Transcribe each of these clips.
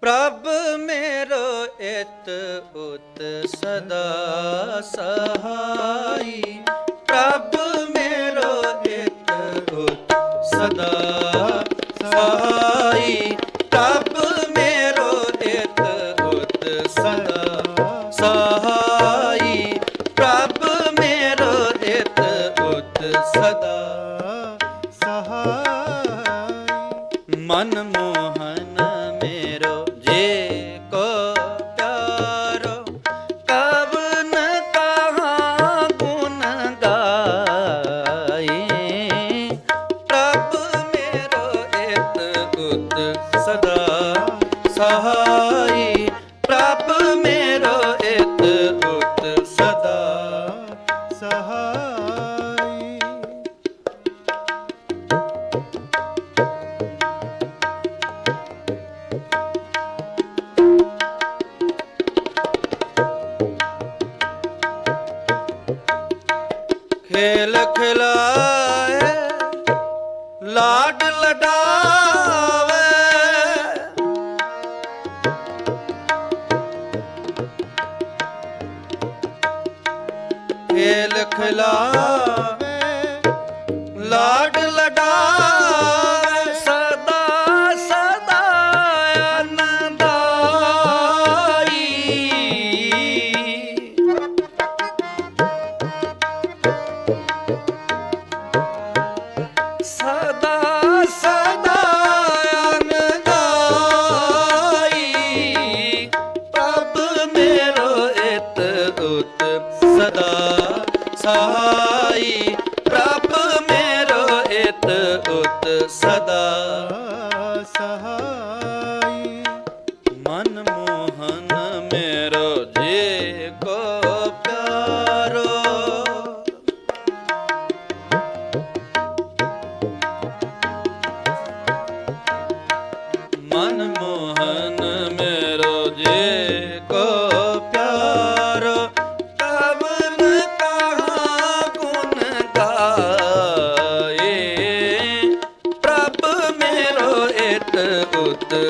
ਪ੍ਰਭ ਮੇਰੋ ਇਤ ਉਤ ਸਦਾ ਸਹਾਈ। ਪ੍ਰਭ ਮੇਰੋ ਇਤ ਉਤ ਸਦਾ ਸਹਾਈ। ਪ੍ਰਭ ਮੇਰੋ ਇਤ ਉਤ ਸਦਾ ਸਹਾਈ। ਖਿਲਾ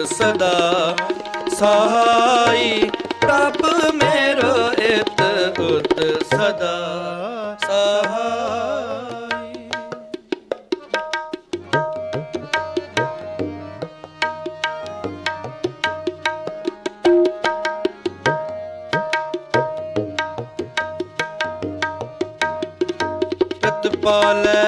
ਸਦਾ ਸਹਾਈ ਪ੍ਰਭ ਮੇਰੋ ਇਤ ਉਤ ਸਦਾ ਸਹਾਈ। ਰਤ ਪਾਲੇ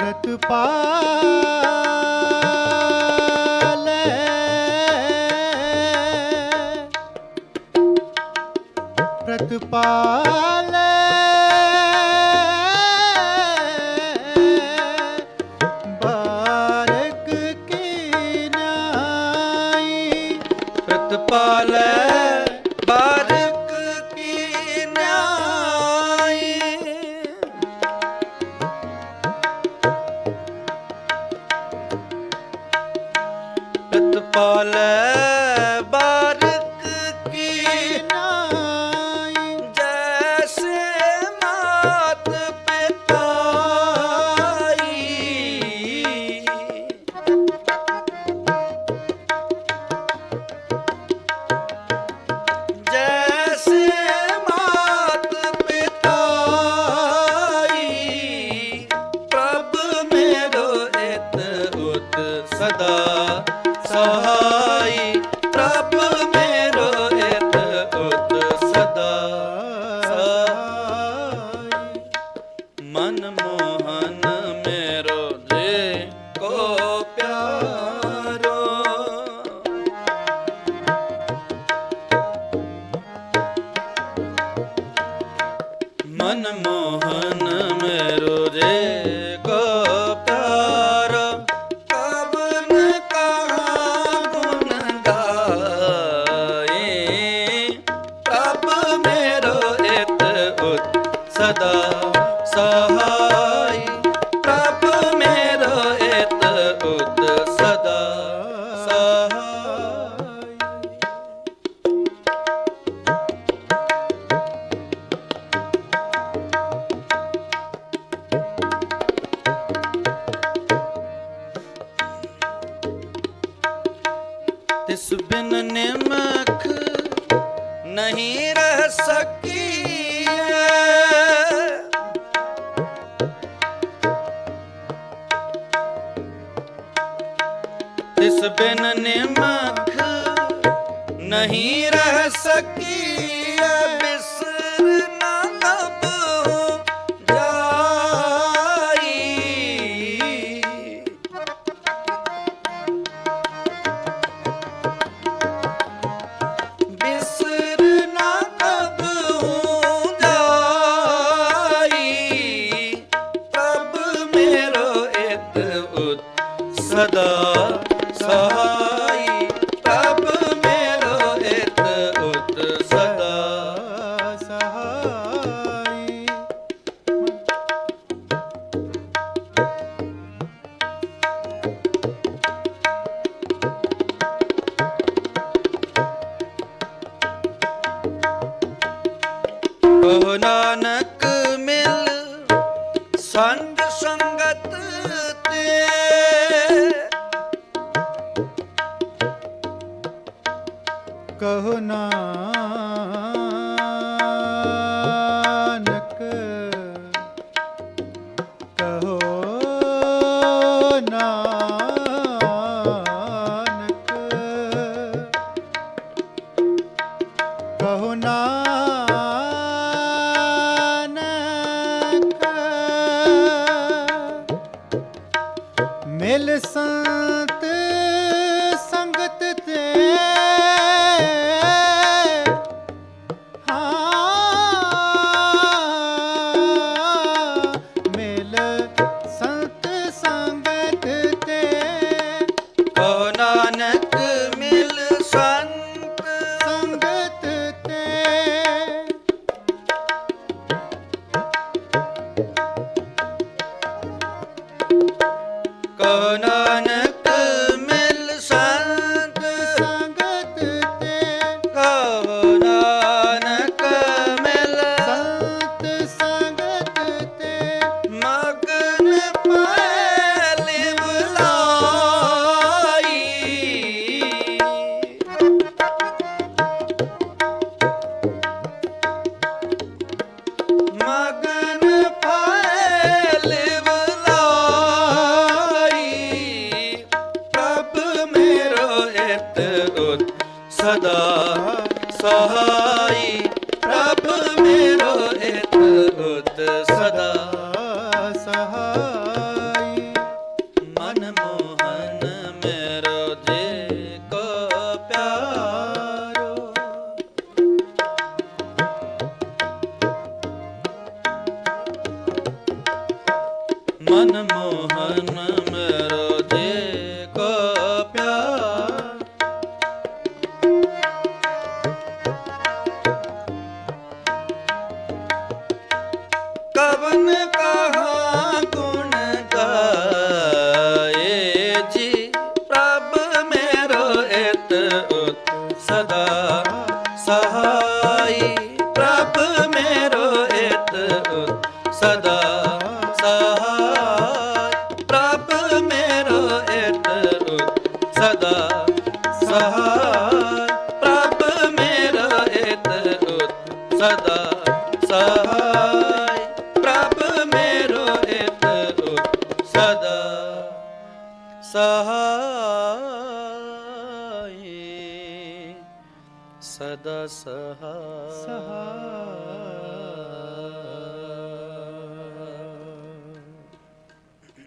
ਪ੍ਰਤਪਾਲ ਪ੍ਰਤਪਾਲ ਕੀ ਪ੍ਰਤਪਾਲ ਤਿਸ ਬਿਨ ਨਿਮਖ ਨਹੀਂ ਰਹਿ ਸਕੀ ਤਿਸ ਬਿਨ ਨਿਮਖ ਨਹੀਂ ਰਹਿ ਸਕੀ ಸುಖದಾ ਕਹੋ ਨਾ ਸਦਾ ਸਹ